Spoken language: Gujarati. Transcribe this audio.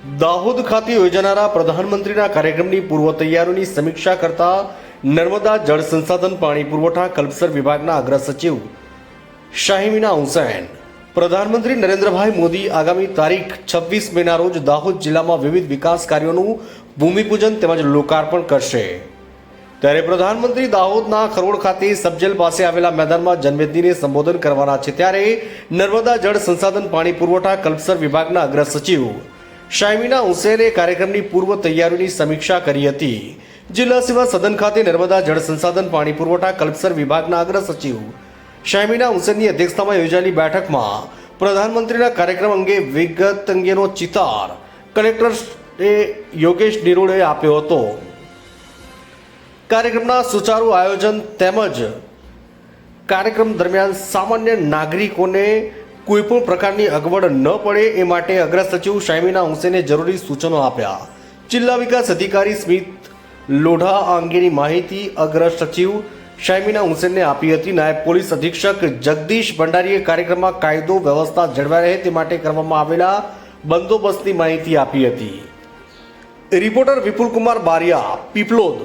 દાહોદ ખાતે યોજાનારા પ્રધાનમંત્રીના કાર્યક્રમની પૂર્વ તૈયારીઓની સમીક્ષા કરતા નર્મદા જળ સંસાધન પાણી પુરવઠા કલ્પસર વિભાગના અગ્ર સચિવ શાહિમીના હુસૈન, પ્રધાનમંત્રી નરેન્દ્રભાઈ મોદી આગામી તારીખ છવ્વીસ મેના રોજ દાહોદ જિલ્લામાં વિવિધ વિકાસ કાર્યોનું ભૂમિપૂજન તેમજ લોકાર્પણ કરશે. ત્યારે પ્રધાનમંત્રી દાહોદના ખરોડ ખાતે સબજેલ પાસે આવેલા મેદાનમાં જનમેદનીને સંબોધન કરવાના છે ત્યારે નર્મદા જળ સંસાધન પાણી પુરવઠા કલ્પસર વિભાગના અગ્ર સચિવ શાયમીના હુસેને કાર્યક્રમની પૂર્વ તૈયારીની સમીક્ષા કરી હતી. જિલ્લા સેવા સદન ખાતે નર્મદા જળ સંસાધન પાણી પુરવઠા કલ્પસર વિભાગના અગ્ર સચિવ શાયમીના હુસેનની અધ્યક્ષતામાં યોજાયેલી બેઠકમાં પ્રધાનમંત્રીના કાર્યક્રમ અંગે વિગત અંગેનો ચિતાર કલેક્ટર યોગેશ નિરોળે આપ્યો હતો. કાર્યક્રમના સુચારુ આયોજન તેમજ કાર્યક્રમ દરમિયાન સામાન્ય નાગરિકોને કોઈપણ પ્રકારની અગવડ ન પડે એ માટે અગ્ર સચિવ શાયમીના હુસેને જરૂરી સૂચનો આપ્યા. જિલ્લા વિકાસ અધિકારી સ્મિત લોઢા અંગેની માહિતી અગ્ર સચિવ શાયમીના હુસેનને આપી હતી. નાયબ પોલીસ અધિક્ષક જગદીશ ભંડારીએ કાર્યક્રમમાં કાયદો, વ્યવસ્થા જળવાઈ રહે તે માટે કરવામાં આવેલા બંદોબસ્તની માહિતી આપી હતી. રિપોર્ટર વિપુલકુમાર બારિયા, પીપલોદ.